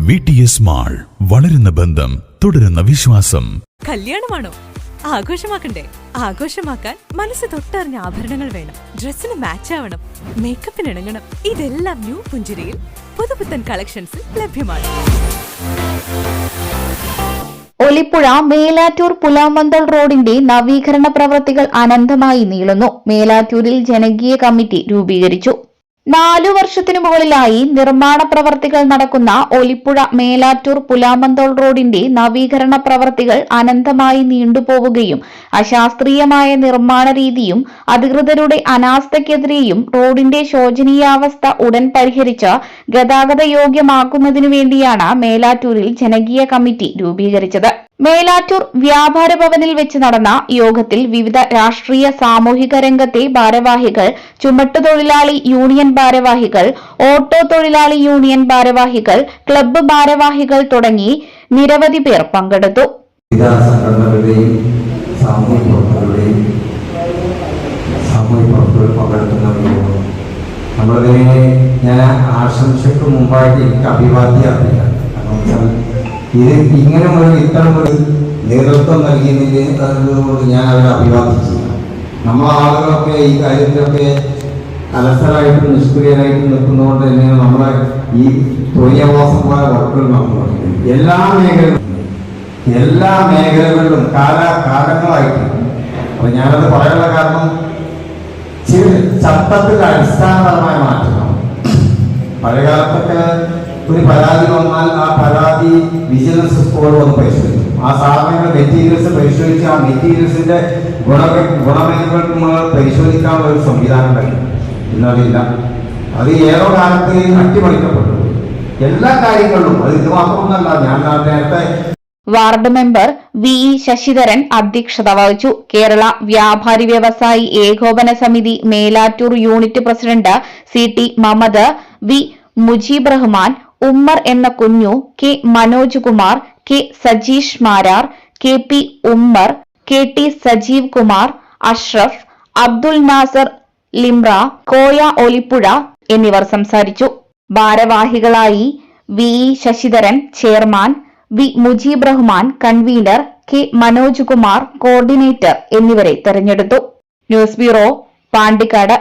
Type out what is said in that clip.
V T S mall വളരുന്ന ബന്ധം തുടരുന്ന വിശ്വാസം. കല്യാണമാണോ? ആഘോഷമാക്കണ്ടേ? ആഘോഷമാക്കാൻ മനസ്സ് തൊട്ടറിഞ്ഞ ആഭരണങ്ങൾ വേണം. ഡ്രസ്സിന് മാച്ച് ആവണം. മേക്കപ്പിന് ഇണങ്ങണം. ഇതെല്ലാം ന്യൂ പുഞ്ചിരിയിൽ പുതുപുത്തൻ കളക്ഷൻസിൽ ലഭ്യമാണ്. ഒലിപ്പുഴ മേലാറ്റൂർ പുലാമന്തൽ റോഡിന്റെ നവീകരണ പ്രവൃത്തികൾ അനന്തമായി നീളുന്നു. മേലാറ്റൂരിൽ ജനകീയ കമ്മിറ്റി രൂപീകരിച്ചു. നാലു വർഷത്തിനു മുകളിലായി നിർമ്മാണ പ്രവർത്തികൾ നടക്കുന്ന ഒലിപ്പുഴ മേലാറ്റൂർ പുലാമന്തോൾ റോഡിന്റെ നവീകരണ പ്രവർത്തികൾ അനന്തമായി നീണ്ടുപോവുകയും അശാസ്ത്രീയമായ നിർമ്മാണ രീതിയും അധികൃതരുടെ അനാസ്ഥയ്ക്കെതിരെയും റോഡിന്റെ ശോചനീയാവസ്ഥ ഉടൻ പരിഹരിച്ച് ഗതാഗത യോഗ്യമാക്കുന്നതിനു വേണ്ടിയാണ് മേലാറ്റൂരിൽ ജനകീയ കമ്മിറ്റി രൂപീകരിച്ചത്. മേലാറ്റൂർ വ്യാപാര ഭവനിൽ വെച്ച് നടന്ന യോഗത്തിൽ വിവിധ രാഷ്ട്രീയ സാമൂഹിക രംഗത്തെ ഭാരവാഹികൾ ചുമട്ടുതൊഴിലാളി യൂണിയൻ ഭാരവാഹികൾ ഓട്ടോ തൊഴിലാളി യൂണിയൻ ഭാരവാഹികൾ ക്ലബ്ബ് ഭാരവാഹികൾ തുടങ്ങി നിരവധി പേർ പങ്കെടുത്തു. നമ്മളതിനെ ഞാൻ ആശംസയ്ക്ക് മുമ്പായിട്ട് എനിക്ക് അഭിവാദ്യം അറിയില്ല കാരണം ഇത് ഇങ്ങനെ ഒരു ഇത്തരം ഒരു നേതൃത്വം നൽകിയതിന് ഞാൻ അവരെ അഭിവാദിച്ചു. നമ്മളെ ആളുകളൊക്കെ ഈ കാര്യത്തിലൊക്കെ അലസരായിട്ടും നിഷ്ക്രിയരായിട്ടും നിൽക്കുന്നതുകൊണ്ട് തന്നെയാണ് നമ്മളെ ഈ തൊഴിലവാസമായ വർക്കുകൾ നമ്മൾ എല്ലാ മേഖലകളും എല്ലാ മേഖലകളിലും കാല കാലങ്ങളായിട്ട് അപ്പൊ ഞാനത് പറയാനുള്ള കാരണം ചില ചട്ടത്തിൽ അടിസ്ഥാനപരമായ മാറ്റണം പഴയകാലത്തൊക്കെ ഒരു പരാതി വന്നാൽ ആ പരാതി വിജിലൻസ് സ്കോഡ് വന്ന് പരിശോധിക്കും. ആ സാധനങ്ങൾ മെറ്റീരിയൽസ് പരിശോധിച്ച് ആ മെറ്റീരിയൽസിന്റെ ഗുണ ഗുണമേന്മകൾ പരിശോധിക്കാനുള്ള ഒരു സംവിധാനം ഉണ്ടായി ഇന്നതില്ല അത് ഏതോ കാലത്ത് അട്ടിമറിക്കപ്പെട്ടു. എല്ലാ കാര്യങ്ങളിലും. അത് ഇത് മാത്രമൊന്നല്ല ഞാൻ നേരത്തെ ward member V E Sasidharan അധ്യക്ഷത വഹിച്ചു. കേരള വ്യാപാരി വ്യവസായി ഏകോപന സമിതി Melattur unit president C T Mammad V Mujeeb Rahman Ummer എന്ന Kunju K Manoj Kumar K Sajeesh Marar K P Ummer K T Sajeev Kumar Ashraf Abdul Nasar Limra Koya Olippuzha എന്നിവർ സംസാരിച്ചു. ഭാരവാഹികളായി V Sasidharan chairman V Mujeeb Rahman convenor K Manoj Kumar coordinator എന്നിവരെ തെരഞ്ഞെടുത്തു. News bureau Pandikkad.